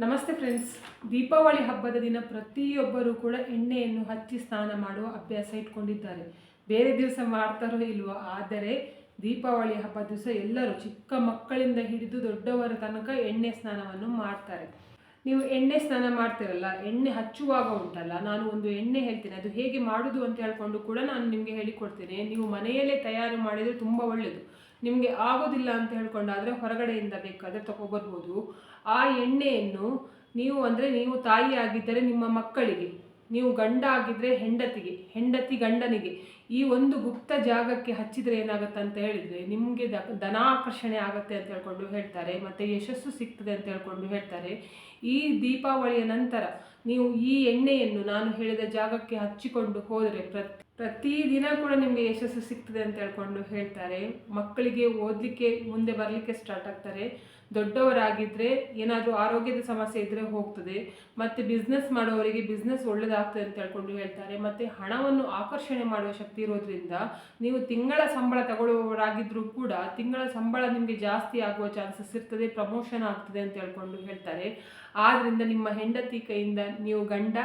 ನಮಸ್ತೆ ಫ್ರೆಂಡ್ಸ್ ದೀಪಾವಳಿ ಹಬ್ಬದ ದಿನ ಪ್ರತಿಯೊಬ್ಬರೂ ಕೂಡ ಎಣ್ಣೆಯನ್ನು ಹಚ್ಚಿ ಸ್ನಾನ ಮಾಡುವ ಅಭ್ಯಾಸ ಇಟ್ಕೊಂಡಿದ್ದಾರೆ. ಬೇರೆ ದಿವಸ ಮಾಡ್ತಾರೋ ಇಲ್ವೋ, ಆದರೆ ದೀಪಾವಳಿ ಹಬ್ಬದ ದಿವಸ ಎಲ್ಲರೂ ಚಿಕ್ಕ ಮಕ್ಕಳಿಂದ ಹಿಡಿದು ದೊಡ್ಡವರ ತನಕ ಎಣ್ಣೆ ಸ್ನಾನವನ್ನು ಮಾಡ್ತಾರೆ. ನೀವು ಎಣ್ಣೆ ಸ್ನಾನ ಮಾಡ್ತಿರಲ್ಲ, ಎಣ್ಣೆ ಹಚ್ಚುವಾಗ ಉಂಟಲ್ಲ, ನಾನು ಒಂದು ಎಣ್ಣೆ ಹೇಳ್ತೀನಿ. ಅದು ಹೇಗೆ ಮಾಡುದು ಅಂತ ಹೇಳ್ಕೊಂಡು ಕೂಡ ನಾನು ನಿಮಗೆ ಹೇಳಿಕೊಡ್ತೇನೆ. ನೀವು ಮನೆಯಲ್ಲೇ ತಯಾರು ಮಾಡಿದರೆ ತುಂಬ ಒಳ್ಳೆಯದು ನಿಮಗೆ ಆಗೋದಿಲ್ಲ ಅಂತ ಹೇಳ್ಕೊಂಡಾದರೆ ಹೊರಗಡೆಯಿಂದ ಬೇಕಾದರೆ ತಗೊಬರ್ಬೋದು. ಆ ಎಣ್ಣೆಯನ್ನು ನೀವು ಅಂದರೆ ನೀವು ತಾಯಿ ಆಗಿದ್ದರೆ ನಿಮ್ಮ ಮಕ್ಕಳಿಗೆ, ನೀವು ಗಂಡ ಆಗಿದ್ದರೆ ಹೆಂಡತಿಗೆ, ಹೆಂಡತಿ ಗಂಡನಿಗೆ ಈ ಒಂದು ಗುಪ್ತ ಜಾಗಕ್ಕೆ ಹಚ್ಚಿದರೆ ಏನಾಗುತ್ತೆ ಅಂತ ಹೇಳಿದರೆ ನಿಮಗೆ ದ, ಧನಾಕರ್ಷಣೆ ಆಗುತ್ತೆ ಅಂತ ಹೇಳ್ಕೊಂಡು ಹೇಳ್ತಾರೆ, ಮತ್ತು ಯಶಸ್ಸು ಸಿಗ್ತದೆ ಅಂತ ಹೇಳ್ಕೊಂಡು ಹೇಳ್ತಾರೆ. ಈ ದೀಪಾವಳಿಯ ನಂತರ ನೀವು ಈ ಎಣ್ಣೆಯನ್ನು ನಾನು ಹೇಳಿದ ಜಾಗಕ್ಕೆ ಹಚ್ಚಿಕೊಂಡು ಹೋದರೆ ಪ್ರತಿ ಪ್ರತಿದಿನ ಕೂಡ ನಿಮಗೆ ಯಶಸ್ಸು ಸಿಗ್ತದೆ ಅಂತ ಹೇಳ್ಕೊಂಡು ಹೇಳ್ತಾರೆ. ಮಕ್ಕಳಿಗೆ ಓದಲಿಕ್ಕೆ ಮುಂದೆ ಬರಲಿಕ್ಕೆ ಸ್ಟಾರ್ಟ್ ಆಗ್ತಾರೆ. ದೊಡ್ಡವರಾಗಿದ್ದರೆ ಏನಾದರೂ ಆರೋಗ್ಯದ ಸಮಸ್ಯೆ ಇದ್ದರೆ ಹೋಗ್ತದೆ. ಮತ್ತು ಬಿಸ್ನೆಸ್ ಮಾಡೋವರಿಗೆ ಬಿಸ್ನೆಸ್ ಒಳ್ಳೆಯದಾಗ್ತದೆ ಅಂತ ಹೇಳ್ಕೊಂಡು ಹೇಳ್ತಾರೆ. ಮತ್ತು ಹಣವನ್ನು ಆಕರ್ಷಣೆ ಮಾಡುವ ಶಕ್ತಿ ಇರೋದ್ರಿಂದ ನೀವು ತಿಂಗಳ ಸಂಬಳ ತಗೊಳ್ಳುವವರಾಗಿದ್ದರೂ ಕೂಡ ತಿಂಗಳ ಸಂಬಳ ನಿಮಗೆ ಜಾಸ್ತಿ ಆಗುವ ಚಾನ್ಸಸ್ ಇರ್ತದೆ ಪ್ರಮೋಷನ್ ಆಗ್ತದೆ ಅಂತ ಹೇಳ್ಕೊಂಡು ಹೇಳ್ತಾರೆ. ಆದ್ದರಿಂದ ನಿಮ್ಮ ಹೆಂಡತಿ ಕೈಯಿಂದ ನೀವು ಗಂಡ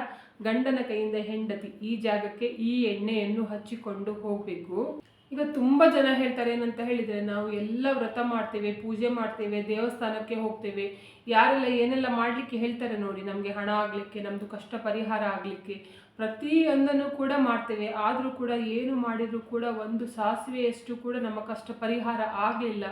ಗಂಡನ ಕೈಯಿಂದ ಹೆಂಡತಿ ಈ ಜಾಗಕ್ಕೆ ಈ ಎಣ್ಣೆಯನ್ನು ಹಚ್ಚಿಕೊಂಡು ಹೋಗಬೇಕು. ಈಗ ತುಂಬ ಜನ ಹೇಳ್ತಾರೆ ಏನಂತ ಹೇಳಿದರೆ, ನಾವು ಎಲ್ಲ ವ್ರತ ಮಾಡ್ತೇವೆ, ಪೂಜೆ ಮಾಡ್ತೇವೆ, ದೇವಸ್ಥಾನಕ್ಕೆ ಹೋಗ್ತೇವೆ. ಯಾರೆಲ್ಲ ಏನೆಲ್ಲ ಮಾಡಲಿಕ್ಕೆ ಹೇಳ್ತಾರೆ ನೋಡಿ, ನಮಗೆ ಹಣ ಆಗಲಿಕ್ಕೆ ನಮ್ಮದು ಕಷ್ಟ ಪರಿಹಾರ ಆಗಲಿಕ್ಕೆ. ಪ್ರತಿಯೊಂದನ್ನು ಕೂಡ ಮಾಡ್ತೇವೆ. ಆದರೂ ಕೂಡ ಏನು ಮಾಡಿದರೂ ಕೂಡ ಒಂದು ಸಾಸಿವೆಯಷ್ಟು ಕೂಡ ನಮ್ಮ ಕಷ್ಟ ಪರಿಹಾರ ಆಗಲಿಲ್ಲ.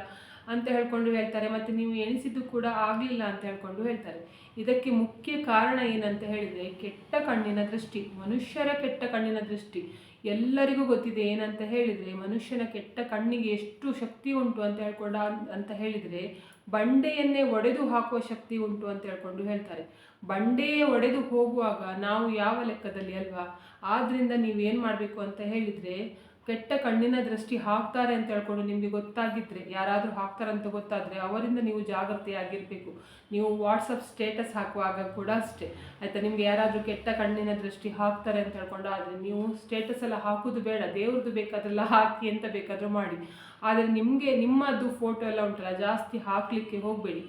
ಅಂತ ಹೇಳ್ಕೊಂಡು ಹೇಳ್ತಾರೆ. ಮತ್ತು ನೀವು ಎಣಿಸಿದ್ದು ಕೂಡ ಆಗಲಿಲ್ಲ ಅಂತ ಹೇಳ್ಕೊಂಡು ಹೇಳ್ತಾರೆ. ಇದಕ್ಕೆ ಮುಖ್ಯ ಕಾರಣ ಏನಂತ ಹೇಳಿದರೆ, ಕೆಟ್ಟ ಕಣ್ಣಿನ ದೃಷ್ಟಿ, ಮನುಷ್ಯರ ಕೆಟ್ಟ ಕಣ್ಣಿನ ದೃಷ್ಟಿ. ಎಲ್ಲರಿಗೂ ಗೊತ್ತಿದೆ ಏನಂತ ಹೇಳಿದರೆ, ಮನುಷ್ಯನ ಕೆಟ್ಟ ಕಣ್ಣಿಗೆ ಎಷ್ಟು ಶಕ್ತಿ ಉಂಟು ಅಂತ ಹೇಳ್ಕೊಂಡ ಅಂತ ಹೇಳಿದರೆ, ಬಂಡೆಯನ್ನೇ ಒಡೆದು ಹಾಕುವ ಶಕ್ತಿ ಉಂಟು ಅಂತ ಹೇಳ್ಕೊಂಡು ಹೇಳ್ತಾರೆ. ಬಂಡೆಯೇ ಒಡೆದು ಹೋಗುವಾಗ ನಾವು ಯಾವ ಲೆಕ್ಕದಲ್ಲಿ ಅಲ್ವಾ? ಆದ್ದರಿಂದ ನೀವೇನು ಮಾಡಬೇಕು ಅಂತ ಹೇಳಿದರೆ ಕೆಟ್ಟ ಕಣ್ಣಿನ ದೃಷ್ಟಿ ಹಾಕ್ತಾರೆ ಅಂತ ಹೇಳ್ಕೊಂಡು ನಿಮಗೆ ಗೊತ್ತಾಗಿದ್ದರೆ ಯಾರಾದರೂ ಹಾಕ್ತಾರಂತ ಗೊತ್ತಾದರೆ ಅವರಿಂದ ನೀವು ಜಾಗ್ರತೆಯಾಗಿರಬೇಕು ನೀವು ವಾಟ್ಸಪ್ ಸ್ಟೇಟಸ್ ಹಾಕುವಾಗ ಕೂಡ ಅಷ್ಟೇ. ಆಯಿತಾ, ನಿಮಗೆ ಯಾರಾದರೂ ಕೆಟ್ಟ ಕಣ್ಣಿನ ದೃಷ್ಟಿ ಹಾಕ್ತಾರೆ ಅಂತ ಹೇಳ್ಕೊಂಡು ಆದರೆ ನೀವು ಸ್ಟೇಟಸ್ ಎಲ್ಲ ಹಾಕೋದು ಬೇಡ, ದೇವ್ರದ್ದು ಬೇಕಾದ್ರೆಲ್ಲ ಹಾಕಿ ಅಂತ ಬೇಕಾದರೂ ಮಾಡಿ. ಆದರೆ ನಿಮಗೆ ನಿಮ್ಮದು ಫೋಟೋ ಎಲ್ಲ ಉಂಟಲ್ಲ, ಜಾಸ್ತಿ ಹಾಕಲಿಕ್ಕೆ ಹೋಗಬೇಡಿ.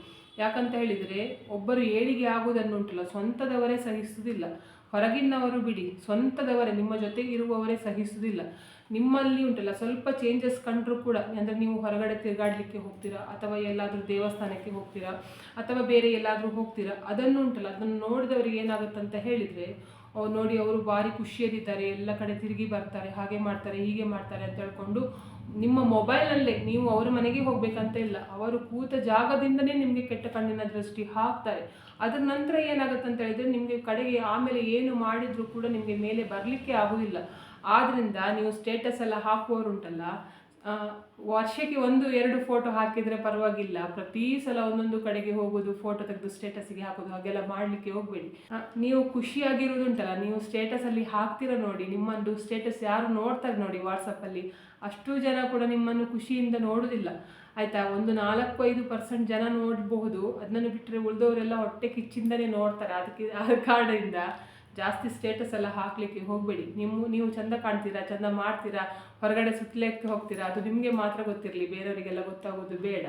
ಯಾಕಂತ ಹೇಳಿದರೆ ಒಬ್ಬರು ಏಳಿಗೆ ಆಗುವುದನ್ನು ಉಂಟಲ್ಲ, ಸ್ವಂತದವರೇ ಸಹಿಸುವುದಿಲ್ಲ ಹೊರಗಿನವರು ಬಿಡಿ, ಸ್ವಂತದವರೇ, ನಿಮ್ಮ ಜೊತೆಗೆ ಇರುವವರೇ ಸಹಿಸುವುದಿಲ್ಲ ನಿಮ್ಮಲ್ಲಿ ಉಂಟಲ್ಲ, ಸ್ವಲ್ಪ ಚೇಂಜಸ್ ಕಂಡ್ರೂ ಕೂಡ, ಅಂದರೆ ನೀವು ಹೊರಗಡೆ ತಿರುಗಾಡಲಿಕ್ಕೆ ಹೋಗ್ತೀರಾ, ಅಥವಾ ಎಲ್ಲಾದರೂ ದೇವಸ್ಥಾನಕ್ಕೆ ಹೋಗ್ತೀರಾ, ಅಥವಾ ಬೇರೆ ಎಲ್ಲಾದರೂ ಹೋಗ್ತೀರಾ, ಅದನ್ನು ಉಂಟಲ್ಲ, ಅದನ್ನು ನೋಡಿದವರಿಗೆ ಏನಾಗುತ್ತೆ ಅಂತ ಹೇಳಿದರೆ ನೋಡಿ ಅವರು ಭಾರಿ ಖುಷಿಯಲ್ಲಿದ್ದಾರೆ, ಎಲ್ಲ ಕಡೆ ತಿರುಗಿ ಬರ್ತಾರೆ, ಹಾಗೆ ಮಾಡ್ತಾರೆ, ಹೀಗೆ ಮಾಡ್ತಾರೆ ಅಂತ ಹೇಳ್ಕೊಂಡು, ನಿಮ್ಮ ಮೊಬೈಲಲ್ಲೇ ನೀವು ಅವರ ಮನೆಗೆ ಹೋಗಬೇಕಂತ ಇಲ್ಲ, ಅವರು ಕೂತ ಜಾಗದಿಂದನೇ ನಿಮಗೆ ಕೆಟ್ಟ ಕಣ್ಣಿನ ದೃಷ್ಟಿ ಹಾಕ್ತಾರೆ. ಅದರ ನಂತರ ಏನಾಗುತ್ತೆ ಅಂತ ಹೇಳಿದರೆ, ನಿಮಗೆ ಕಡೆಗೆ ಆಮೇಲೆ ಏನು ಮಾಡಿದರೂ ಕೂಡ ನಿಮಗೆ ಮೇಲೆ ಬರಲಿಕ್ಕೆ ಆಗೋದಿಲ್ಲ. ಆದ್ದರಿಂದ ನೀವು ಸ್ಟೇಟಸ್ ಎಲ್ಲ ಹಾಕುವವರುಂಟಲ್ಲ ಆ, ವರ್ಷಕ್ಕೆ ಒಂದು ಎರಡು ಫೋಟೋ ಹಾಕಿದರೆ ಪರವಾಗಿಲ್ಲ. ಪ್ರತಿ ಸಲ ಒಂದೊಂದು ಕಡೆಗೆ ಹೋಗೋದು ಫೋಟೋ ತೆಗೆದು ಸ್ಟೇಟಸ್ಗೆ ಹಾಕೋದು ಹಾಗೆಲ್ಲ ಮಾಡಲಿಕ್ಕೆ ಹೋಗಬೇಡಿ. ನೀವು ಖುಷಿಯಾಗಿರೋದುಂಟಲ್ಲ ನೀವು ಸ್ಟೇಟಸಲ್ಲಿ ಹಾಕ್ತೀರ ನೋಡಿ ನಿಮ್ಮದು ಸ್ಟೇಟಸ್ ಯಾರು ನೋಡ್ತಾರೆ ನೋಡಿ ವಾಟ್ಸಪ್ಪಲ್ಲಿ ಅಷ್ಟು ಜನ ಕೂಡ ನಿಮ್ಮನ್ನು ಖುಷಿಯಿಂದ ನೋಡೋದಿಲ್ಲ. ಆಯಿತಾ? ಒಂದು ನಾಲ್ಕು ಐದು ಪರ್ಸೆಂಟ್ ಜನ ನೋಡಬಹುದು. ಅದನ್ನು ಬಿಟ್ಟರೆ ಉಳಿದವರೆಲ್ಲ ಹೊಟ್ಟೆ ಕಿಚ್ಚಿಂದನೇ ನೋಡ್ತಾರೆ ಅದಕ್ಕೆ ಆ ಕಾರಣದಿಂದ. ಜಾಸ್ತಿ ಸ್ಟೇಟಸ್ ಎಲ್ಲ ಹಾಕಲಿಕ್ಕೆ ಹೋಗಬೇಡಿ. ನಿಮ್ಮ, ನೀವು ಚಂದ ಕಾಣ್ತೀರಾ, ಚಂದ ಮಾಡ್ತೀರಾ, ಹೊರಗಡೆ ಸುತ್ತಲಿಕ್ಕೆ ಹೋಗ್ತೀರಾ, ಅದು ನಿಮಗೆ ಮಾತ್ರ ಗೊತ್ತಿರಲಿ, ಬೇರೆಯವರಿಗೆಲ್ಲ ಗೊತ್ತಾಗೋದು ಬೇಡ.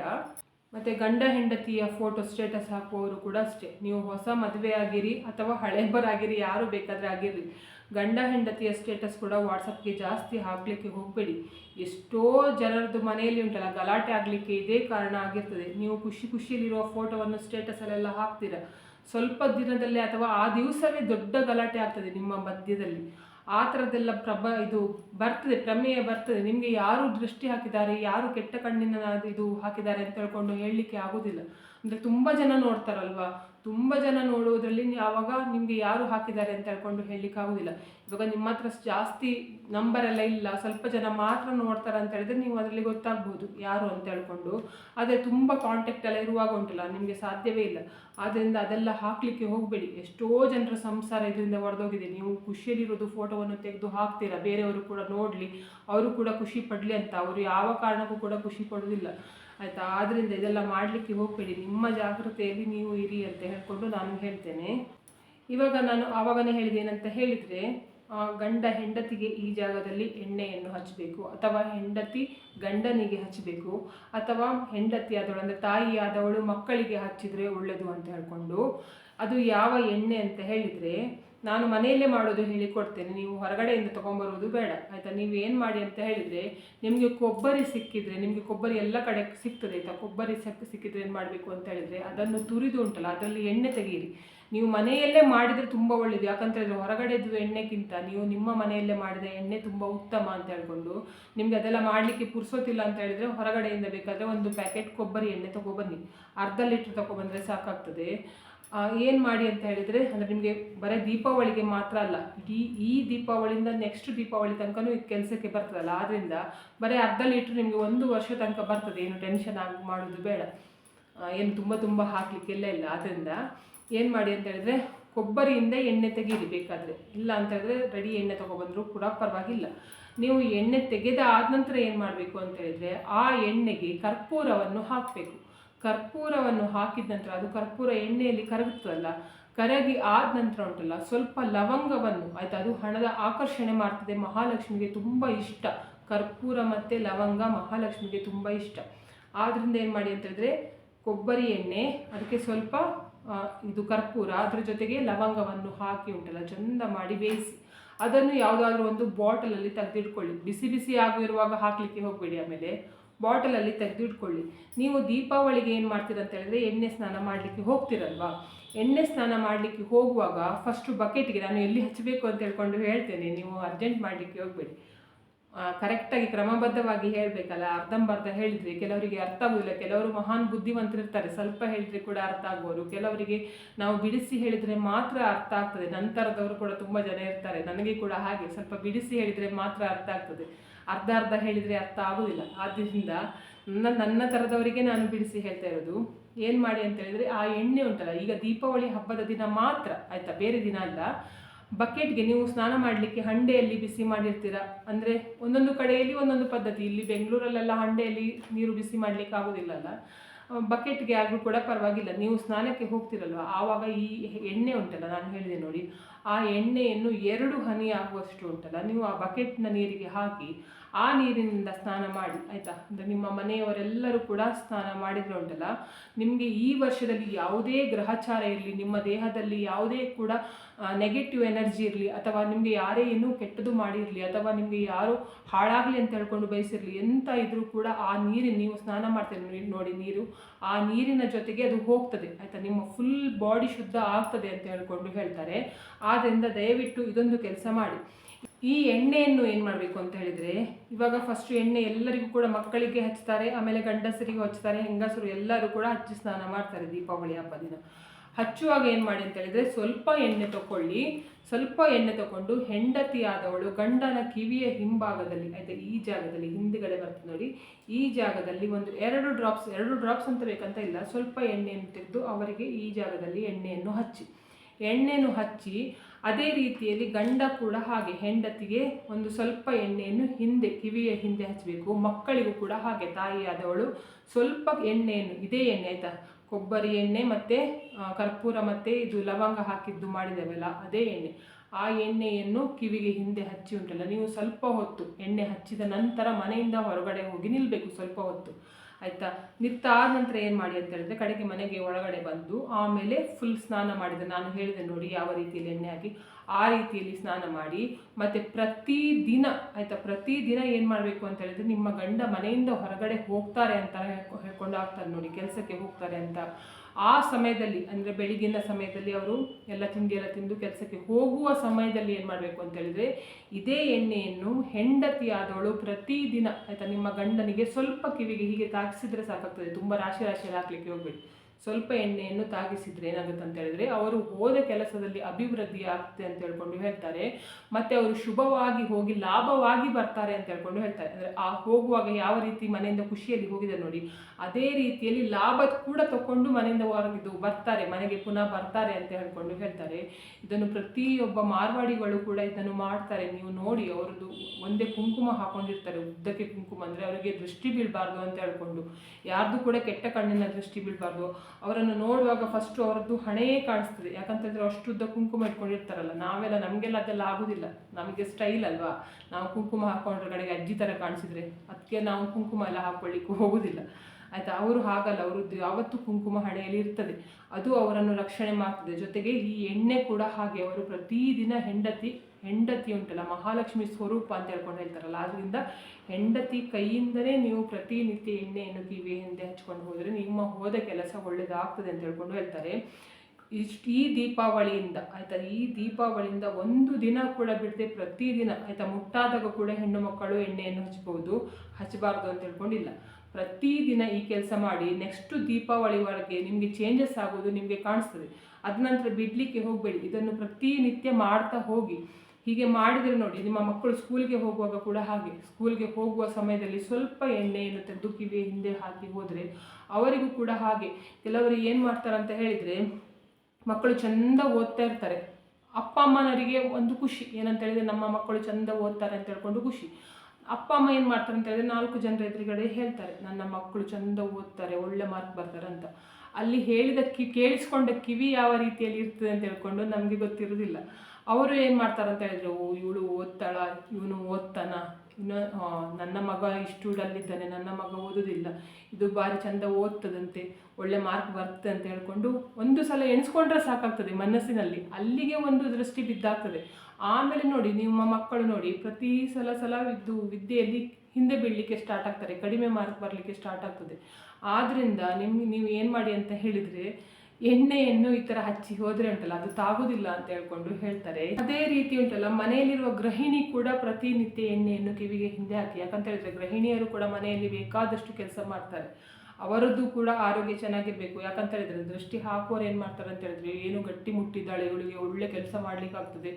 ಮತ್ತು ಗಂಡ ಹೆಂಡತಿಯ ಫೋಟೋ ಸ್ಟೇಟಸ್ ಹಾಕುವವರು ಕೂಡ ಅಷ್ಟೇ. ನೀವು ಹೊಸ ಮದುವೆ ಆಗಿರಿ ಅಥವಾ ಹಳೆಬರಾಗಿರಿ ಯಾರು ಬೇಕಾದರೆ ಆಗಿರಲಿ. ಗಂಡ ಹೆಂಡತಿಯ ಸ್ಟೇಟಸ್ ಕೂಡ ವಾಟ್ಸಪ್ಗೆ ಜಾಸ್ತಿ ಹಾಕಲಿಕ್ಕೆ ಹೋಗಬೇಡಿ. ಎಷ್ಟೋ ಜನರದ್ದು ಮನೆಯಲ್ಲಿ ಉಂಟಲ್ಲ, ಗಲಾಟೆ ಆಗಲಿಕ್ಕೆ ಇದೇ ಕಾರಣ ಆಗಿರ್ತದೆ. ನೀವು ಖುಷಿ ಖುಷಿಯಲ್ಲಿರುವ ಫೋಟೋವನ್ನು ಸ್ಟೇಟಸಲ್ಲೆಲ್ಲ ಹಾಕ್ತೀರಾ? ಸ್ವಲ್ಪ ದಿನದಲ್ಲೇ ಅಥವಾ ಆ ದಿವಸವೇ ದೊಡ್ಡ ಗಲಾಟೆ ಆಗ್ತದೆ ನಿಮ್ಮ ಮಧ್ಯದಲ್ಲಿ. ಆ ಥರದ್ದೆಲ್ಲ ಪ್ರಭ ಇದು ಬರ್ತದೆ, ಪ್ರಮೇಯ ಬರ್ತದೆ. ನಿಮಗೆ ಯಾರು ದೃಷ್ಟಿ ಹಾಕಿದ್ದಾರೆ, ಯಾರು ಕೆಟ್ಟ ಕಣ್ಣಿನ ಇದು ಹಾಕಿದ್ದಾರೆ ಅಂತ ಹೇಳ್ಕೊಂಡು ಹೇಳಲಿಕ್ಕೆ ಆಗೋದಿಲ್ಲ. ಅಂದರೆ ತುಂಬ ಜನ ನೋಡ್ತಾರಲ್ವಾ? ತುಂಬ ಜನ ನೋಡುವುದರಲ್ಲಿ ಯಾವಾಗ ನಿಮಗೆ ಯಾರು ಹಾಕಿದ್ದಾರೆ ಅಂತ ಹೇಳ್ಕೊಂಡು ಹೇಳಲಿಕ್ಕೆ ಆಗೋದಿಲ್ಲ. ಇವಾಗ ನಿಮ್ಮ ಹತ್ರ ಜಾಸ್ತಿ ನಂಬರ್ ಎಲ್ಲ ಇಲ್ಲ, ಸ್ವಲ್ಪ ಜನ ಮಾತ್ರ ನೋಡ್ತಾರೆ ಅಂತ ಹೇಳಿದ್ರೆ ನೀವು ಅದರಲ್ಲಿ ಗೊತ್ತಾಗ್ಬೋದು ಯಾರು ಅಂತ ಹೇಳ್ಕೊಂಡು. ಆದರೆ ತುಂಬ ಕಾಂಟ್ಯಾಕ್ಟ್ ಎಲ್ಲ ಇರುವಾಗ ಉಂಟಲ್ಲ, ನಿಮಗೆ ಸಾಧ್ಯವೇ ಇಲ್ಲ. ಆದ್ದರಿಂದ ಅದೆಲ್ಲ ಹಾಕಲಿಕ್ಕೆ ಹೋಗಬೇಡಿ. ಎಷ್ಟೋ ಜನರ ಸಂಸಾರ ಇದರಿಂದ ಹೊಡೆದೋಗಿದೆ ನೀವು ಖುಷಿಯಲ್ಲಿರೋದು ಫೋಟೋವನ್ನು ತೆಗೆದು ಹಾಕ್ತೀರಾ, ಬೇರೆಯವರು ಕೂಡ ನೋಡಲಿ, ಅವರು ಕೂಡ ಖುಷಿ ಪಡಲಿ ಅಂತ. ಅವರು ಯಾವ ಕಾರಣಕ್ಕೂ ಕೂಡ ಖುಷಿ ಪಡೋದಿಲ್ಲ. ಆಯಿತಾ? ಆದ್ದರಿಂದ ಇದೆಲ್ಲ ಮಾಡಲಿಕ್ಕೆ ಹೋಗಬೇಡಿ. ನಿಮ್ಮ ಜಾಗೃತೆಯಲ್ಲಿ ನೀವು ಇರಿ ಅಂತ ಹೇಳಿಕೊಂಡು ನಾನು ಹೇಳ್ತೇನೆ. ಇವಾಗ ನಾನು ಆವಾಗನೇ ಹೇಳಿದೆ ಏನಂತ ಹೇಳಿದರೆ ಗಂಡ ಹೆಂಡತಿಗೆ ಈ ಜಾಗದಲ್ಲಿ ಎಣ್ಣೆಯನ್ನು ಹಚ್ಚಬೇಕು ಅಥವಾ ಹೆಂಡತಿ ಗಂಡನಿಗೆ ಹಚ್ಚಬೇಕು ಅಥವಾ ಹೆಂಡತಿ ಆದವಳು, ಅಂದರೆ ತಾಯಿ ಆದವಳು ಮಕ್ಕಳಿಗೆ ಹಚ್ಚಿದರೆ ಒಳ್ಳೆಯದು ಅಂತ ಹೇಳಿಕೊಂಡು ಅದು ಯಾವ ಎಣ್ಣೆ ಅಂತ ಹೇಳಿದರೆ ನಾನು ಮನೆಯಲ್ಲೇ ಮಾಡೋದು ಹೇಳಿಕೊಡ್ತೇನೆ, ನೀವು ಹೊರಗಡೆಯಿಂದ ತೊಗೊಂಬರುವುದು ಬೇಡ. ಆಯಿತಾ? ನೀವು ಏನು ಮಾಡಿ ಅಂತ ಹೇಳಿದರೆ, ನಿಮಗೆ ಕೊಬ್ಬರಿ ಸಿಕ್ಕಿದ್ರೆ, ನಿಮಗೆ ಕೊಬ್ಬರಿ ಎಲ್ಲ ಕಡೆ ಸಿಗ್ತದೆ, ಆಯಿತಾ? ಕೊಬ್ಬರಿ ಸಿಕ್ಕಿ ಸಿಕ್ಕಿದ್ರೆ ಏನು ಮಾಡಬೇಕು ಅಂತ ಹೇಳಿದರೆ, ಅದನ್ನು ತುರಿದು ಉಂಟಲ್ಲ, ಅದರಲ್ಲಿ ಎಣ್ಣೆ ತೆಗೀರಿ. ನೀವು ಮನೆಯಲ್ಲೇ ಮಾಡಿದರೆ ತುಂಬ ಒಳ್ಳೆಯದು ಯಾಕಂತ ಹೇಳಿದ್ರೆ, ಹೊರಗಡೆದು ಎಣ್ಣೆಗಿಂತ ನೀವು ನಿಮ್ಮ ಮನೆಯಲ್ಲೇ ಮಾಡಿದ ಎಣ್ಣೆ ತುಂಬ ಉತ್ತಮ ಅಂತ ಹೇಳ್ಕೊಂಡು, ನಿಮಗೆ ಅದೆಲ್ಲ ಮಾಡಲಿಕ್ಕೆ ಪುರ್ಸೋತಿಲ್ಲ ಅಂತ ಹೇಳಿದರೆ, ಹೊರಗಡೆಯಿಂದ ಬೇಕಾದರೆ ಒಂದು ಪ್ಯಾಕೆಟ್ ಕೊಬ್ಬರಿ ಎಣ್ಣೆ ತೊಗೊಬನ್ನಿ. ಅರ್ಧ ಲೀಟ್ರ್ ತಗೊಬಂದರೆ ಸಾಕಾಗ್ತದೆ. ಏನು ಮಾಡಿ ಅಂತ ಹೇಳಿದರೆ, ಅಂದರೆ ನಿಮಗೆ ಬರೀ ದೀಪಾವಳಿಗೆ ಮಾತ್ರ ಅಲ್ಲ, ಇಡೀ ಈ ದೀಪಾವಳಿಯಿಂದ ನೆಕ್ಸ್ಟ್ ದೀಪಾವಳಿ ತನಕನೂ ಇದು ಕೆಲಸಕ್ಕೆ ಬರ್ತದಲ್ಲ. ಆದ್ದರಿಂದ ಬರೀ ಅರ್ಧ ಲೀಟ್ರ್ ನಿಮಗೆ ಒಂದು ವರ್ಷ ತನಕ ಬರ್ತದೆ, ಏನು ಟೆನ್ಷನ್ ಆಗಿ ಮಾಡೋದು ಬೇಡ. ಏನು ತುಂಬ ತುಂಬ ಹಾಕಲಿಕ್ಕೆಲ್ಲ ಇಲ್ಲ. ಆದ್ದರಿಂದ ಏನು ಮಾಡಿ ಅಂತ ಹೇಳಿದ್ರೆ, ಕೊಬ್ಬರಿಯಿಂದ ಎಣ್ಣೆ ತೆಗೀರಿ ಬೇಕಾದರೆ. ಇಲ್ಲ ಅಂತ ಹೇಳಿದ್ರೆ ರೆಡಿ ಎಣ್ಣೆ ತೊಗೊಬಂದರೂ ಕೂಡ ಪರವಾಗಿಲ್ಲ. ನೀವು ಎಣ್ಣೆ ತೆಗೆದ ಆದ ನಂತರ ಏನು ಮಾಡಬೇಕು ಅಂತ ಹೇಳಿದ್ರೆ, ಆ ಎಣ್ಣೆಗೆ ಕರ್ಪೂರವನ್ನು ಹಾಕಬೇಕು. ಕರ್ಪೂರವನ್ನು ಹಾಕಿದ ನಂತರ, ಅದು ಕರ್ಪೂರ ಎಣ್ಣೆಯಲ್ಲಿ ಕರಗುತ್ತದಲ್ಲ, ಕರಗಿ ಆದ ನಂತರ ಉಂಟಲ್ಲ, ಸ್ವಲ್ಪ ಲವಂಗವನ್ನು, ಆಯಿತಾ, ಅದು ಹಣದ ಆಕರ್ಷಣೆ ಮಾಡ್ತದೆ, ಮಹಾಲಕ್ಷ್ಮಿಗೆ ತುಂಬ ಇಷ್ಟ. ಕರ್ಪೂರ ಮತ್ತು ಲವಂಗ ಮಹಾಲಕ್ಷ್ಮಿಗೆ ತುಂಬ ಇಷ್ಟ. ಆದ್ದರಿಂದ ಏನು ಮಾಡಿ ಅಂತ ಹೇಳಿದ್ರೆ, ಕೊಬ್ಬರಿ ಎಣ್ಣೆ, ಅದಕ್ಕೆ ಸ್ವಲ್ಪ ಇದು ಕರ್ಪೂರ, ಅದರ ಜೊತೆಗೆ ಲವಂಗವನ್ನು ಹಾಕಿ ಉಂಟಲ್ಲ, ಚಂದ ಮಾಡಿ ಬೇಯಿಸಿ. ಅದನ್ನು ಯಾವುದಾದ್ರೂ ಒಂದು ಬಾಟಲಲ್ಲಿ ತೆಗೆದಿಟ್ಕೊಳ್ಳಿ. ಬಿಸಿ ಬಿಸಿ ಆಗಿರುವಾಗ ಹಾಕಲಿಕ್ಕೆ ಹೋಗಬೇಡಿ ಆಮೇಲೆ. ಬಾಟಲಲ್ಲಿ ತೆಗೆದಿಟ್ಕೊಳ್ಳಿ. ನೀವು ದೀಪಾವಳಿಗೆ ಏನು ಮಾಡ್ತೀರ ಅಂತ ಹೇಳಿದ್ರೆ ಎಣ್ಣೆ ಸ್ನಾನ ಮಾಡಲಿಕ್ಕೆ ಹೋಗ್ತಿರಲ್ವಾ? ಎಣ್ಣೆ ಸ್ನಾನ ಮಾಡಲಿಕ್ಕೆ ಹೋಗುವಾಗ ಫಸ್ಟು ಬಕೆಟ್ಗೆ ನಾನು ಎಲ್ಲಿ ಹಚ್ಚಬೇಕು ಅಂತ ಹೇಳ್ಕೊಂಡು ಹೇಳ್ತೇನೆ. ನೀವು ಅರ್ಜೆಂಟ್ ಮಾಡಲಿಕ್ಕೆ ಹೋಗಬೇಡಿ. ಕರೆಕ್ಟಾಗಿ ಕ್ರಮಬದ್ಧವಾಗಿ ಹೇಳಬೇಕಲ್ಲ ಅರ್ಧಂಬರ್ಧ ಹೇಳಿದರೆ ಕೆಲವರಿಗೆ ಅರ್ಥ ಆಗೋದಿಲ್ಲ ಕೆಲವರು ಮಹಾನ್ ಬುದ್ಧಿವಂತರಿರ್ತಾರೆ, ಸ್ವಲ್ಪ ಹೇಳಿದ್ರೆ ಕೂಡ ಅರ್ಥ ಆಗ್ಬೋದು ಕೆಲವರಿಗೆ ನಾವು ಬಿಡಿಸಿ ಹೇಳಿದರೆ ಮಾತ್ರ ಅರ್ಥ ಆಗ್ತದೆ, ನಂತರದವರು ಕೂಡ ತುಂಬ ಜನ ಇರ್ತಾರೆ, ನನಗೆ ಕೂಡ ಹಾಗೆ, ಸ್ವಲ್ಪ ಬಿಡಿಸಿ ಹೇಳಿದರೆ ಮಾತ್ರ ಅರ್ಥ ಆಗ್ತದೆ, ಅರ್ಧ ಅರ್ಧ ಹೇಳಿದರೆ ಅರ್ಥ ಆಗೋದಿಲ್ಲ. ಆದ್ದರಿಂದ ನನ್ನ ನನ್ನ ಥರದವರಿಗೆ ನಾನು ಬಿಡಿಸಿ ಹೇಳ್ತಾ ಇರೋದು, ಏನು ಮಾಡಿ ಅಂತ ಹೇಳಿದರೆ, ಆ ಎಣ್ಣೆ ಉಂಟಲ್ಲ, ಈಗ ದೀಪಾವಳಿ ಹಬ್ಬದ ದಿನ ಮಾತ್ರ, ಆಯಿತಾ, ಬೇರೆ ದಿನ ಅಲ್ಲ ಬಕೆಟ್ಗೆ ನೀವು ಸ್ನಾನ ಮಾಡಲಿಕ್ಕೆ ಹಂಡೆಯಲ್ಲಿ ಬಿಸಿ ಮಾಡಿರ್ತೀರ? ಅಂದರೆ ಒಂದೊಂದು ಕಡೆಯಲ್ಲಿ ಒಂದೊಂದು ಪದ್ಧತಿ. ಇಲ್ಲಿ ಬೆಂಗಳೂರಲ್ಲೆಲ್ಲ ಹಂಡೆಯಲ್ಲಿ ನೀರು ಬಿಸಿ ಮಾಡಲಿಕ್ಕೆ ಆಗೋದಿಲ್ಲಲ್ಲ. ಬಕೆಟ್ಗೆ ಆದರೂ ಕೂಡ ಪರವಾಗಿಲ್ಲ. ನೀವು ಸ್ನಾನಕ್ಕೆ ಹೋಗ್ತಿರಲ್ವ? ಆವಾಗ ಈ ಎಣ್ಣೆ ಉಂಟಲ್ಲ, ನಾನು ಹೇಳಿದೆ ನೋಡಿ. ಆ ಎಣ್ಣೆಯನ್ನು ಎರಡು ಹನಿ ಆಗುವಷ್ಟು ಉಂಟಲ್ಲ. ನೀವು ಆ ಬಕೆಟ್ನ ನೀರಿಗೆ ಹಾಕಿ ಆ ನೀರಿನಿಂದ ಸ್ನಾನ ಮಾಡಿ, ಆಯಿತಾ? ಅಂದರೆ ನಿಮ್ಮ ಮನೆಯವರೆಲ್ಲರೂ ಕೂಡ ಸ್ನಾನ ಮಾಡಿದರೆ ಉಂಟಲ್ಲ ನಿಮಗೆ ಈ ವರ್ಷದಲ್ಲಿ ಯಾವುದೇ ಗ್ರಹಚಾರ ಇರಲಿ, ನಿಮ್ಮ ದೇಹದಲ್ಲಿ ಯಾವುದೇ ಕೂಡ ನೆಗೆಟಿವ್ ಎನರ್ಜಿ ಇರಲಿ, ಅಥವಾ ನಿಮಗೆ ಯಾರೇ ಏನೂ ಕೆಟ್ಟದು ಮಾಡಿರಲಿ, ಅಥವಾ ನಿಮಗೆ ಯಾರು ಹಾಳಾಗಲಿ ಅಂತ ಹೇಳ್ಕೊಂಡು ಬಯಸಿರಲಿ, ಎಂತ ಇದ್ರೂ ಕೂಡ ಆ ನೀರಿನ ನೀವು ಸ್ನಾನ ಮಾಡ್ತೀರಿ ನೋಡಿ ನೀರು, ಆ ನೀರಿನ ಜೊತೆಗೆ ಅದು ಹೋಗ್ತದೆ, ಆಯಿತಾ? ನಿಮ್ಮ ಫುಲ್ ಬಾಡಿ ಶುದ್ಧ ಆಗ್ತದೆ ಅಂತ ಹೇಳ್ಕೊಂಡು ಹೇಳ್ತಾರೆ. ಆದ್ದರಿಂದ ದಯವಿಟ್ಟು ಇದೊಂದು ಕೆಲಸ ಮಾಡಿ. ಈ ಎಣ್ಣೆಯನ್ನು ಏನು ಮಾಡಬೇಕು ಅಂತ ಹೇಳಿದರೆ, ಇವಾಗ ಫಸ್ಟ್ ಎಣ್ಣೆ ಎಲ್ಲರಿಗೂ ಕೂಡ ಮಕ್ಕಳಿಗೆ ಹಚ್ತಾರೆ, ಆಮೇಲೆ ಗಂಡಸರಿಗೂ ಹಚ್ತಾರೆ, ಹೆಂಗಸರು ಎಲ್ಲರೂ ಕೂಡ ಹಚ್ಚಿ ಸ್ನಾನ ಮಾಡ್ತಾರೆ ದೀಪಾವಳಿ ಹಬ್ಬ ದಿನ. ಹಚ್ಚುವಾಗ ಏನು ಮಾಡಿ ಅಂತ ಹೇಳಿದರೆ, ಸ್ವಲ್ಪ ಎಣ್ಣೆ ತಗೊಳ್ಳಿ ಸ್ವಲ್ಪ ಎಣ್ಣೆ ತಗೊಂಡು ಹೆಂಡತಿ ಆದವಳು, ಗಂಡನ ಕಿವಿಯ ಹಿಂಭಾಗದಲ್ಲಿ, ಆಯಿತಾ ಈ ಜಾಗದಲ್ಲಿ, ಹಿಂದ್ಗಡೆ ಬರ್ತದೆ ನೋಡಿ, ಈ ಜಾಗದಲ್ಲಿ ಒಂದು ಎರಡು ಡ್ರಾಪ್ಸ್ ಎರಡು ಡ್ರಾಪ್ಸ್ ಅಂತ ಬೇಕಂತ ಇಲ್ಲ, ಸ್ವಲ್ಪ ಎಣ್ಣೆಯನ್ನು ತೆಗೆದು ಅವರಿಗೆ ಈ ಜಾಗದಲ್ಲಿ ಎಣ್ಣೆಯನ್ನು ಹಚ್ಚಿ. ಎಣ್ಣೆಯನ್ನು ಹಚ್ಚಿ ಅದೇ ರೀತಿಯಲ್ಲಿ ಗಂಡ ಕೂಡ ಹಾಗೆ ಹೆಂಡತಿಗೆ ಒಂದು ಸ್ವಲ್ಪ ಎಣ್ಣೆಯನ್ನು ಹಿಂದೆ, ಕಿವಿಯ ಹಿಂದೆ ಹಚ್ಚಬೇಕು ಮಕ್ಕಳಿಗೂ ಕೂಡ ಹಾಗೆ ತಾಯಿಯಾದವಳು ಸ್ವಲ್ಪ ಎಣ್ಣೆಯನ್ನು, ಇದೇ ಎಣ್ಣೆ ಆಯಿತಾ? ಕೊಬ್ಬರಿ ಎಣ್ಣೆ ಮತ್ತು ಕರ್ಪೂರ ಮತ್ತು, ಇದು ಲವಂಗ ಹಾಕಿದ್ದು ಮಾಡಿದ್ದೇವಲ್ಲ ಅದೇ ಎಣ್ಣೆ. ಆ ಎಣ್ಣೆಯನ್ನು ಕಿವಿಗೆ ಹಿಂದೆ ಹಚ್ಚಿ ಉಂಟಲ್ಲ, ನೀವು ಸ್ವಲ್ಪ ಹೊತ್ತು ಎಣ್ಣೆ ಹಚ್ಚಿದ ನಂತರ ಮನೆಯಿಂದ ಹೊರಗಡೆ ಹೋಗಿ ನಿಲ್ಲಬೇಕು ಸ್ವಲ್ಪ ಹೊತ್ತು. ಆಯಿತಾ? ನಿತ್ತ ಆದ ನಂತರ ಏನು ಮಾಡಿ ಅಂತ ಹೇಳಿದ್ರೆ, ಕಡೆಗೆ ಮನೆಗೆ ಒಳಗಡೆ ಬಂದು ಆಮೇಲೆ ಫುಲ್ ಸ್ನಾನ ಮಾಡಿದೆ. ನಾನು ಹೇಳಿದೆ ನೋಡಿ ಯಾವ ರೀತಿಯಲ್ಲಿ ಎಣ್ಣೆ ಹಾಕಿ, ಆ ರೀತಿಯಲ್ಲಿ ಸ್ನಾನ ಮಾಡಿ. ಮತ್ತು ಪ್ರತಿದಿನ, ಆಯಿತಾ? ಪ್ರತಿದಿನ ಏನು ಮಾಡಬೇಕು ಅಂತ ಹೇಳಿದ್ರೆ, ನಿಮ್ಮ ಗಂಡ ಮನೆಯಿಂದ ಹೊರಗಡೆ ಹೋಗ್ತಾರೆ ಅಂತ ಹೇಳ್ಕೊ- ಹೇಳ್ಕೊಂಡು ಆಗ್ತಾರೆ ನೋಡಿ, ಕೆಲಸಕ್ಕೆ ಹೋಗ್ತಾರೆ ಅಂತ. ಆ ಸಮಯದಲ್ಲಿ, ಅಂದರೆ ಬೆಳಿಗ್ಗಿನ ಸಮಯದಲ್ಲಿ ಅವರು ಎಲ್ಲ ತಿಂಡಿ ಎಲ್ಲ ತಿಂದು ಕೆಲಸಕ್ಕೆ ಹೋಗುವ ಸಮಯದಲ್ಲಿ ಏನು ಮಾಡಬೇಕು ಅಂತ ಹೇಳಿದ್ರೆ, ಇದೇ ಎಣ್ಣೆಯನ್ನು ಹೆಂಡತಿಯಾದವಳು ಪ್ರತಿದಿನ, ಆಯಿತಾ, ನಿಮ್ಮ ಗಂಡನಿಗೆ ಸ್ವಲ್ಪ ಕಿವಿಗೆ ಹೀಗೆ ತಾಗಿಸಿದ್ರೆ ಸಾಕಾಗ್ತದೆ. ತುಂಬ ರಾಶಿ ರಾಶಿಯಲ್ಲಿ ಹಾಕ್ಲಿಕ್ಕೆ ಹೋಗ್ಬೇಡಿ. ಸ್ವಲ್ಪ ಎಣ್ಣೆಯನ್ನು ತಾಗಿಸಿದ್ರೆ ಏನಾಗುತ್ತೆ ಅಂತ ಹೇಳಿದ್ರೆ ಅವರು ಹೋದ ಕೆಲಸದಲ್ಲಿ ಅಭಿವೃದ್ಧಿ ಆಗ್ತದೆ ಅಂತ ಹೇಳ್ಕೊಂಡು ಹೇಳ್ತಾರೆ. ಮತ್ತೆ ಅವರು ಶುಭವಾಗಿ ಹೋಗಿ ಲಾಭವಾಗಿ ಬರ್ತಾರೆ ಅಂತ ಹೇಳ್ಕೊಂಡು ಹೇಳ್ತಾರೆ. ಅಂದರೆ ಆ ಹೋಗುವಾಗ ಯಾವ ರೀತಿ ಮನೆಯಿಂದ ಖುಷಿಯಲ್ಲಿ ಹೋಗಿದೆ ನೋಡಿ. ಅದೇ ರೀತಿಯಲ್ಲಿ ಲಾಭ ಕೂಡ ತಗೊಂಡು ಮನೆಯಿಂದ ಹೊರಗಿದ್ದು ಬರ್ತಾರೆ, ಮನೆಗೆ ಪುನಃ ಬರ್ತಾರೆ ಅಂತ ಹೇಳ್ಕೊಂಡು ಹೇಳ್ತಾರೆ. ಇದನ್ನು ಪ್ರತಿಯೊಬ್ಬ ಮಾರ್ವಾಡಿಗಳು ಕೂಡ ಇದನ್ನು ಮಾಡ್ತಾರೆ. ನೀವು ನೋಡಿ ಅವರದ್ದು ಒಂದೇ ಕುಂಕುಮ ಹಾಕೊಂಡಿರ್ತಾರೆ. ಉದ್ದಕ್ಕೆ ಕುಂಕುಮ ಅಂದರೆ ಅವರಿಗೆ ದೃಷ್ಟಿ ಬೀಳಬಾರ್ದು ಅಂತ ಹೇಳ್ಕೊಂಡು. ಯಾರ್ದು ಕೂಡ ಕೆಟ್ಟ ಕಣ್ಣಿನ ದೃಷ್ಟಿ ಬೀಳಬಾರ್ದು. ಅವರನ್ನು ನೋಡುವಾಗ ಫಸ್ಟು ಅವರದ್ದು ಹಣೆಯೇ ಕಾಣಿಸ್ತದೆ. ಯಾಕಂತಂದರೆ ಅಷ್ಟುದ್ದ ಕುಂಕುಮ ಇಟ್ಕೊಂಡಿರ್ತಾರಲ್ಲ, ನಾವೆಲ್ಲ ನಮಗೆಲ್ಲ ಅದೆಲ್ಲ ಆಗೋದಿಲ್ಲ. ನಮಗೆ ಸ್ಟೈಲ್ ಅಲ್ವಾ? ನಾವು ಕುಂಕುಮ ಹಾಕೊಂಡ್ರೆ ಕಡೆಗೆ ಅಜ್ಜಿ ಥರ ಕಾಣಿಸಿದ್ರೆ ಅದಕ್ಕೆ ನಾವು ಕುಂಕುಮ ಎಲ್ಲ ಹಾಕ್ಕೊಳ್ಳಿಕ್ಕೆ ಹೋಗೋದಿಲ್ಲ. ಆಯ್ತಾ? ಅವರು ಹಾಗಲ್ಲ, ಅವರದ್ದು ಯಾವತ್ತೂ ಕುಂಕುಮ ಹಣೆಯಲ್ಲಿ ಇರ್ತದೆ. ಅದು ಅವರನ್ನು ರಕ್ಷಣೆ ಮಾಡ್ತದೆ. ಜೊತೆಗೆ ಈ ಎಣ್ಣೆ ಕೂಡ ಹಾಗೆ, ಅವರು ಪ್ರತಿದಿನ ಹೆಂಡತಿ ಹೆಂಡತಿ ಉಂಟಲ್ಲ, ಮಹಾಲಕ್ಷ್ಮಿ ಸ್ವರೂಪ ಅಂತ ಹೇಳ್ಕೊಂಡು ಹೇಳ್ತಾರಲ್ಲ ಆದ್ದರಿಂದ ಹೆಂಡತಿ ಕೈಯಿಂದಲೇ ನೀವು ಪ್ರತಿನಿತ್ಯ ಎಣ್ಣೆಯನ್ನು ಕಿವಿ ಹಿಂದೆ ಹಚ್ಕೊಂಡು ಹೋದರೆ ನಿಮ್ಮ ಹೋದ ಕೆಲಸ ಒಳ್ಳೆಯದಾಗ್ತದೆ ಅಂತ ಹೇಳ್ಕೊಂಡು ಹೇಳ್ತಾರೆ. ಇಷ್ಟು ಈ ದೀಪಾವಳಿಯಿಂದ, ಆಯ್ತಾ, ಈ ದೀಪಾವಳಿಯಿಂದ ಒಂದು ದಿನ ಕೂಡ ಬಿಡದೆ ಪ್ರತಿದಿನ, ಆಯಿತಾ, ಮುಟ್ಟಾದಾಗ ಕೂಡ ಹೆಣ್ಣು ಮಕ್ಕಳು ಎಣ್ಣೆಯನ್ನು ಹಚ್ಬೋದು ಹಚ್ಚಬಾರ್ದು ಅಂತ ಹೇಳ್ಕೊಂಡಿಲ್ಲ. ಪ್ರತಿದಿನ ಈ ಕೆಲಸ ಮಾಡಿ ನೆಕ್ಸ್ಟ್ ದೀಪಾವಳಿವರೆಗೆ ನಿಮಗೆ ಚೇಂಜಸ್ ಆಗೋದು ನಿಮಗೆ ಕಾಣಿಸ್ತದೆ. ಅದ ನಂತರ ಬಿಡಲಿಕ್ಕೆ ಹೋಗಬೇಡಿ, ಇದನ್ನು ಪ್ರತಿನಿತ್ಯ ಮಾಡ್ತಾ ಹೋಗಿ. ಹೀಗೆ ಮಾಡಿದರೆ ನೋಡಿ, ನಿಮ್ಮ ಮಕ್ಕಳು ಸ್ಕೂಲ್ಗೆ ಹೋಗುವಾಗ ಕೂಡ ಹಾಗೆ. ಸ್ಕೂಲ್ಗೆ ಹೋಗುವ ಸಮಯದಲ್ಲಿ ಸ್ವಲ್ಪ ಎಣ್ಣೆಯನ್ನು ತೆಗೆದು ಕಿವಿಯ ಹಿಂದೆ ಹಾಕಿ ಹೋದರೆ ಅವರಿಗೂ ಕೂಡ ಹಾಗೆ. ಕೆಲವರು ಏನು ಮಾಡ್ತಾರೆ ಅಂತ ಹೇಳಿದರೆ, ಮಕ್ಕಳು ಚಂದ ಓದ್ತಾ ಇರ್ತಾರೆ. ಅಪ್ಪ, ಅಮ್ಮನವರಿಗೆ ಒಂದು ಖುಷಿ. ಏನಂತ ಹೇಳಿದರೆ, ನಮ್ಮ ಮಕ್ಕಳು ಚಂದ ಓದ್ತಾರೆ ಅಂತ ಹೇಳ್ಕೊಂಡು ಖುಷಿ. ಅಪ್ಪ, ಅಮ್ಮ ಏನು ಮಾಡ್ತಾರೆ ಅಂತ ಹೇಳಿದ್ರೆ, ನಾಲ್ಕು ಜನರ ಎದುರುಗಡೆ ಹೇಳ್ತಾರೆ, ನನ್ನ ಮಕ್ಕಳು ಚಂದ ಓದ್ತಾರೆ, ಒಳ್ಳೆ ಮಾರ್ಕ್ ಬರ್ತಾರೆ ಅಂತ ಅಲ್ಲಿ ಹೇಳಿದ ಕಿ, ಕೇಳಿಸ್ಕೊಂಡ ಕಿವಿ ಯಾವ ರೀತಿಯಲ್ಲಿ ಇರ್ತದೆ ಅಂತ ಹೇಳ್ಕೊಂಡು ನಮಗೆ ಗೊತ್ತಿರೋದಿಲ್ಲ. ಅವರು ಏನು ಮಾಡ್ತಾರೆ ಅಂತ ಹೇಳಿದ್ರೆ, ಓ, ಇವಳು ಓದ್ತಾಳ, ಇವನು ಓದ್ತಾನ, ಇನ್ನು ನನ್ನ ಮಗ ಇಷ್ಟುಡಲ್ಲಿದ್ದಾನೆ ನನ್ನ ಮಗ ಓದೋದಿಲ್ಲ, ಇದು ಭಾರಿ ಚಂದ ಓದ್ತದಂತೆ, ಒಳ್ಳೆ ಮಾರ್ಕ್ ಬರ್ತದೆ ಅಂತ ಹೇಳ್ಕೊಂಡು ಒಂದು ಸಲ ಎಣಿಸ್ಕೊಂಡ್ರೆ ಸಾಕಾಗ್ತದೆ ಮನಸ್ಸಿನಲ್ಲಿ, ಅಲ್ಲಿಗೆ ಒಂದು ದೃಷ್ಟಿ ಬಿದ್ದಾಗ್ತದೆ. ಆಮೇಲೆ ನೋಡಿ, ನಿಮ್ಮ ಮಕ್ಕಳು ನೋಡಿ, ಪ್ರತಿ ಸಲ ಸಲ ಇದು ವಿದ್ಯೆಯಲ್ಲಿ ಹಿಂದೆ ಬೀಳಲಿಕ್ಕೆ ಸ್ಟಾರ್ಟ್ ಆಗ್ತಾರೆ, ಕಡಿಮೆ ಮಾರ್ಕ್ ಬರಲಿಕ್ಕೆ ಸ್ಟಾರ್ಟ್ ಆಗ್ತದೆ. ಆದ್ದರಿಂದ ನಿಮ್ಗೆ ನೀವು ಏನು ಮಾಡಿ ಅಂತ ಹೇಳಿದರೆ ಎಣ್ಣೆಯನ್ನು ಈ ಥರ ಹಚ್ಚಿ ಹೋದ್ರೆ ಉಂಟಲ್ಲ, ಅದು ತಾಗುದಿಲ್ಲ ಅಂತ ಹೇಳ್ಕೊಂಡು ಹೇಳ್ತಾರೆ. ಅದೇ ರೀತಿ ಉಂಟಲ್ಲ, ಮನೆಯಲ್ಲಿರುವ ಗೃಹಿಣಿ ಕೂಡ ಪ್ರತಿನಿತ್ಯ ಎಣ್ಣೆಯನ್ನು ಕಿವಿಗೆ ಹಿಂದೆ ಹಾಕಿ, ಯಾಕಂತ ಹೇಳಿದ್ರೆ ಗೃಹಿಣಿಯರು ಕೂಡ ಮನೆಯಲ್ಲಿ ಬೇಕಾದಷ್ಟು ಕೆಲಸ ಮಾಡ್ತಾರೆ. ಅವರದ್ದು ಕೂಡ ಆರೋಗ್ಯ ಚೆನ್ನಾಗಿರ್ಬೇಕು. ಯಾಕಂತ ಹೇಳಿದ್ರೆ ದೃಷ್ಟಿ ಹಾಕುವವರು ಏನು ಮಾಡ್ತಾರೆ ಅಂತ ಹೇಳಿದ್ರೆ, ಏನು ಗಟ್ಟಿ ಮುಟ್ಟಿದ್ದಾಳೆ, ಇವಳಿಗೆ ಒಳ್ಳೆ ಕೆಲಸ ಮಾಡ್ಲಿಕ್ಕೆ ಆಗ್ತದೆ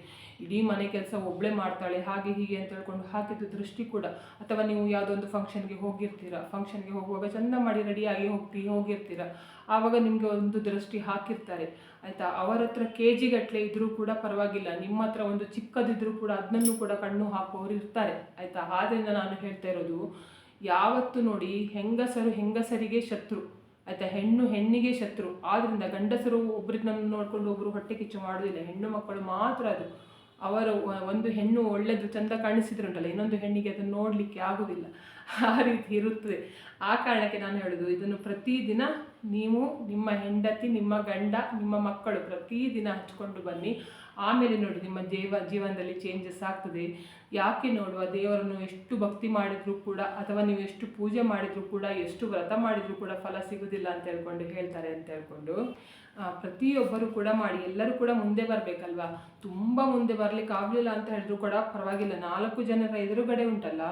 ಇಡೀ ಮನೆ ಕೆಲಸ ಒಬ್ಬಳೇ ಮಾಡ್ತಾಳೆ, ಹಾಗೆ ಹೀಗೆ ಅಂತ ಹೇಳ್ಕೊಂಡು ಹಾಕಿದ್ದು ದೃಷ್ಟಿ ಕೂಡ. ಅಥವಾ ನೀವು ಯಾವುದೋ ಒಂದು ಫಂಕ್ಷನ್ಗೆ ಹೋಗಿರ್ತೀರಾ ಫಂಕ್ಷನ್ಗೆ ಹೋಗುವಾಗ ಚಂದ ಮಾಡಿ ರೆಡಿಯಾಗಿ ಹೋಗ್ತಿ, ಹೋಗಿರ್ತೀರಾ. ಆವಾಗ ನಿಮಗೆ ಒಂದು ದೃಷ್ಟಿ ಹಾಕಿರ್ತಾರೆ. ಆಯಿತಾ? ಅವರ ಹತ್ರ ಕೆ ಜಿಗಟ್ಟಲೆ ಇದ್ದರೂ ಕೂಡ ಪರವಾಗಿಲ್ಲ. ನಿಮ್ಮ ಹತ್ರ ಒಂದು ಚಿಕ್ಕದಿದ್ದರೂ ಕೂಡ ಅದನ್ನೂ ಕೂಡ ಕಣ್ಣು ಹಾಕುವವರು ಇರ್ತಾರೆ. ಆಯಿತಾ? ಆದ್ದರಿಂದ ನಾನು ಹೇಳ್ತಾ ಇರೋದು ಯಾವತ್ತು ನೋಡಿ ಹೆಂಗಸರು ಹೆಂಗಸರಿಗೆ ಶತ್ರು, ಆಯ್ತಾ ಹೆಣ್ಣು ಹೆಣ್ಣಿಗೆ ಶತ್ರು. ಆದ್ರಿಂದ ಗಂಡಸರು ಒಬ್ಬರನ್ನ ನೋಡ್ಕೊಂಡು ಒಬ್ಬರು ಹೊಟ್ಟೆ ಕಿಚ್ಚು ಮಾಡೋದಿಲ್ಲ ಹೆಣ್ಣು ಮಕ್ಕಳು ಮಾತ್ರ ಅದು. ಅವರ ಒಂದು ಹೆಣ್ಣು ಒಳ್ಳೆಯದು ಚಂದ ಕಾಣಿಸಿದ್ರುಂಟಲ್ಲ, ಇನ್ನೊಂದು ಹೆಣ್ಣಿಗೆ ಅದನ್ನು ನೋಡಲಿಕ್ಕೆ ಆಗುವುದಿಲ್ಲ. ಆ ರೀತಿ ಇರುತ್ತದೆ. ಆ ಕಾರಣಕ್ಕೆ ನಾನು ಹೇಳೋದು, ಇದನ್ನು ಪ್ರತಿದಿನ ನೀವು ನಿಮ್ಮ ಹೆಂಡತಿ, ನಿಮ್ಮ ಗಂಡ, ನಿಮ್ಮ ಮಕ್ಕಳು ಪ್ರತಿದಿನ ಹಚ್ಕೊಂಡು ಬನ್ನಿ. ಆಮೇಲೆ ನೋಡಿ, ನಿಮ್ಮ ಜೀವ ಜೀವನದಲ್ಲಿ ಚೇಂಜಸ್ ಆಗ್ತದೆ. ಯಾಕೆ ನೋಡುವ ದೇವರನ್ನು ಎಷ್ಟು ಭಕ್ತಿ ಮಾಡಿದರೂ ಕೂಡ, ಅಥವಾ ನೀವು ಎಷ್ಟು ಪೂಜೆ ಮಾಡಿದರೂ ಕೂಡ, ಎಷ್ಟು ವ್ರತ ಮಾಡಿದರೂ ಕೂಡ ಫಲ ಸಿಗೋದಿಲ್ಲ ಅಂತ ಹೇಳ್ಕೊಂಡು ಹೇಳ್ತಾರೆ ಅಂತ ಹೇಳ್ಕೊಂಡು ಪ್ರತಿಯೊಬ್ಬರು ಕೂಡ ಮಾಡಿ, ಎಲ್ಲರೂ ಕೂಡ ಮುಂದೆ ಬರಬೇಕಲ್ವಾ? ತುಂಬ ಮುಂದೆ ಬರ್ಲಿಕ್ಕೆ ಆಗಲಿಲ್ಲ ಅಂತ ಹೇಳಿದ್ರು ಕೂಡ ಪರವಾಗಿಲ್ಲ. ನಾಲ್ಕು ಜನರ ಎದುರುಗಡೆ ಉಂಟಲ್ಲ?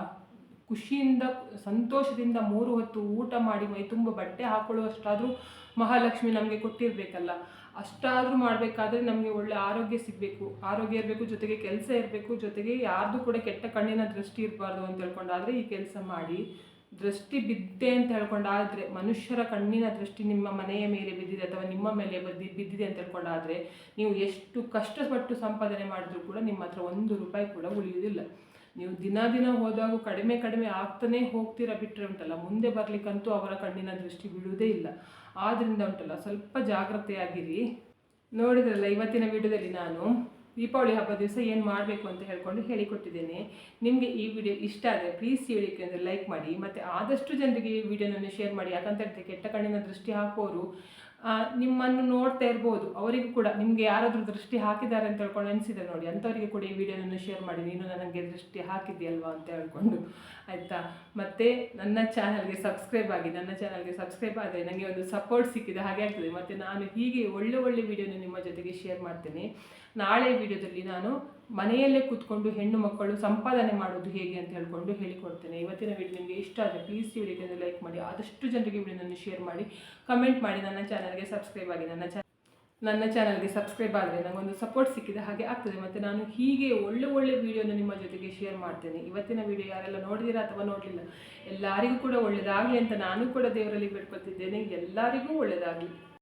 ಖುಷಿಯಿಂದ, ಸಂತೋಷದಿಂದ ಮೂರು ಹೊತ್ತು ಊಟ ಮಾಡಿ ಮೈ ತುಂಬ ಬಟ್ಟೆ ಹಾಕೊಳ್ಳುವಷ್ಟಾದರೂ ಮಹಾಲಕ್ಷ್ಮಿ ನಮಗೆ ಕೊಟ್ಟಿರಬೇಕಲ್ಲ. ಅಷ್ಟಾದರೂ ಮಾಡಬೇಕಾದ್ರೆ ನಮಗೆ ಒಳ್ಳೆ ಆರೋಗ್ಯ ಸಿಗಬೇಕು. ಆರೋಗ್ಯ ಇರಬೇಕು, ಜೊತೆಗೆ ಕೆಲಸ ಇರಬೇಕು, ಜೊತೆಗೆ ಯಾರ್ದು ಕೂಡ ಕೆಟ್ಟ ಕಣ್ಣಿನ ದೃಷ್ಟಿ ಇರಬಾರ್ದು ಅಂತ ಹೇಳ್ಕೊಂಡಾದರೆ ಈ ಕೆಲಸ ಮಾಡಿ. ದೃಷ್ಟಿ ಬಿದ್ದೆ ಅಂತ ಹೇಳ್ಕೊಂಡಾದರೆ ಮನುಷ್ಯರ ಕಣ್ಣಿನ ದೃಷ್ಟಿ ನಿಮ್ಮ ಮನೆಯ ಮೇಲೆ ಬಿದ್ದಿದೆ ಅಥವಾ ನಿಮ್ಮ ಮೇಲೆ ಬದ್ದಿ, ಬಿದ್ದಿದೆ ಅಂತ ಹೇಳ್ಕೊಂಡಾದರೆ ನೀವು ಎಷ್ಟು ಕಷ್ಟಪಟ್ಟು ಸಂಪಾದನೆ ಮಾಡಿದ್ರೂ ಕೂಡ ನಿಮ್ಮ ಹತ್ರ ಒಂದು ರೂಪಾಯಿ ಕೂಡ ಉಳಿಯುವುದಿಲ್ಲ. ನೀವು ದಿನ ದಿನ ಹೋದಾಗ ಕಡಿಮೆ ಕಡಿಮೆ ಆಗ್ತಾನೆ ಹೋಗ್ತೀರಾ ಬಿಟ್ಟರೆ ಉಂಟಲ್ಲ, ಮುಂದೆ ಬರಲಿಕ್ಕಂತೂ ಅವರ ಕಣ್ಣಿನ ದೃಷ್ಟಿ ಬೀಳುವುದೇ ಇಲ್ಲ. ಆದ್ದರಿಂದ ಉಂಟಲ್ಲ, ಸ್ವಲ್ಪ ಜಾಗ್ರತೆಯಾಗಿರಿ. ನೋಡಿದ್ರಲ್ಲ, ಇವತ್ತಿನ ವಿಡಿಯೋದಲ್ಲಿ ನಾನು ದೀಪಾವಳಿ ಹಬ್ಬ ದಿವಸ ಏನು ಮಾಡಬೇಕು ಅಂತ ಹೇಳ್ಕೊಂಡು ಹೇಳಿಕೊಟ್ಟಿದ್ದೇನೆ. ನಿಮಗೆ ಈ ವಿಡಿಯೋ ಇಷ್ಟ ಆದರೆ ಪ್ಲೀಸ್ ಹೇಳಿಕೆ ಅಂದರೆ ಲೈಕ್ ಮಾಡಿ, ಮತ್ತು ಆದಷ್ಟು ಜನರಿಗೆ ಈ ವಿಡಿಯೋನನ್ನು ಶೇರ್ ಮಾಡಿ, ಯಾಕಂತ ಹೇಳಿದ್ರೆ ಕೆಟ್ಟ ಕಣ್ಣಿನ ದೃಷ್ಟಿ ಹಾಕೋರು ನಿಮ್ಮನ್ನು ನೋಡ್ತಾ ಇರ್ಬೋದು. ಅವರಿಗೂ ಕೂಡ ನಿಮಗೆ ಯಾರಾದರೂ ದೃಷ್ಟಿ ಹಾಕಿದ್ದಾರೆ ಅಂತ ಹೇಳ್ಕೊಂಡು ಅನಿಸಿದೆ ನೋಡಿ, ಅಂಥವರಿಗೆ ಕೂಡ ಈ ವಿಡಿಯೋನನ್ನು ಶೇರ್ ಮಾಡಿ. ನೀನು ನನಗೆ ದೃಷ್ಟಿ ಹಾಕಿದ್ಯಲ್ವಾ ಅಂತ ಹೇಳ್ಕೊಂಡು. ಆಯಿತಾ? ಮತ್ತು ನನ್ನ ಚಾನಲ್ಗೆ ಸಬ್ಸ್ಕ್ರೈಬ್ ಆಗಿ, ನನ್ನ ಚಾನಲ್ಗೆ ಸಬ್ಸ್ಕ್ರೈಬ್ ಆದರೆ ನನಗೆ ಒಂದು ಸಪೋರ್ಟ್ ಸಿಕ್ಕಿದೆ, ಹಾಗೆ ಆಗ್ತದೆ. ಮತ್ತು ನಾನು ಹೀಗೆ ಒಳ್ಳೆ ಒಳ್ಳೆ ವಿಡಿಯೋನ ನಿಮ್ಮ ಜೊತೆಗೆ ಶೇರ್ ಮಾಡ್ತೇನೆ. ನಾಳೆ ವಿಡಿಯೋದಲ್ಲಿ ನಾನು ಮನೆಯಲ್ಲೇ ಕೂತ್ಕೊಂಡು ಹೆಣ್ಣು ಮಕ್ಕಳು ಸಂಪಾದನೆ ಮಾಡೋದು ಹೇಗೆ ಅಂತ ಹೇಳ್ಕೊಂಡು ಹೇಳಿಕೊಡ್ತೇನೆ. ಇವತ್ತಿನ ವಿಡಿಯೋ ನಿಮಗೆ ಇಷ್ಟ ಆದರೆ ಪ್ಲೀಸ್ ಈ ವಿಡಿಯೋಗೆ ಲೈಕ್ ಮಾಡಿ, ಆದಷ್ಟು ಜನರಿಗೆ ವಿಡಿಯೋನನ್ನು ಶೇರ್ ಮಾಡಿ ಕಮೆಂಟ್ ಮಾಡಿ, ನನ್ನ ಚಾನಲ್ಗೆ ಸಬ್ಸ್ಕ್ರೈಬ್ ಆಗಿ. ನನ್ನ ಚಾನಲ್ ನನ್ನ ಚಾನಲ್ಗೆ ಸಬ್ಸ್ಕ್ರೈಬ್ ಆದರೆ ನನಗೊಂದು ಸಪೋರ್ಟ್ ಸಿಕ್ಕಿದ ಹಾಗೆ ಆಗ್ತದೆ. ಮತ್ತು ನಾನು ಹೀಗೆ ಒಳ್ಳೆ ಒಳ್ಳೆ ವಿಡಿಯೋನ ನಿಮ್ಮ ಜೊತೆಗೆ ಶೇರ್ ಮಾಡ್ತೇನೆ. ಇವತ್ತಿನ ವಿಡಿಯೋ ಯಾರೆಲ್ಲ ನೋಡಿದಿರಾ ಅಥವಾ ನೋಡಲಿಲ್ಲ, ಎಲ್ಲರಿಗೂ ಕೂಡ ಒಳ್ಳೆಯದಾಗಲಿ ಅಂತ ನಾನು ಕೂಡ ದೇವರಲ್ಲಿ ಬೇಡ್ಕೊತಿದ್ದೇನೆ ಎಲ್ಲರಿಗೂ ಒಳ್ಳೆಯದಾಗಲಿ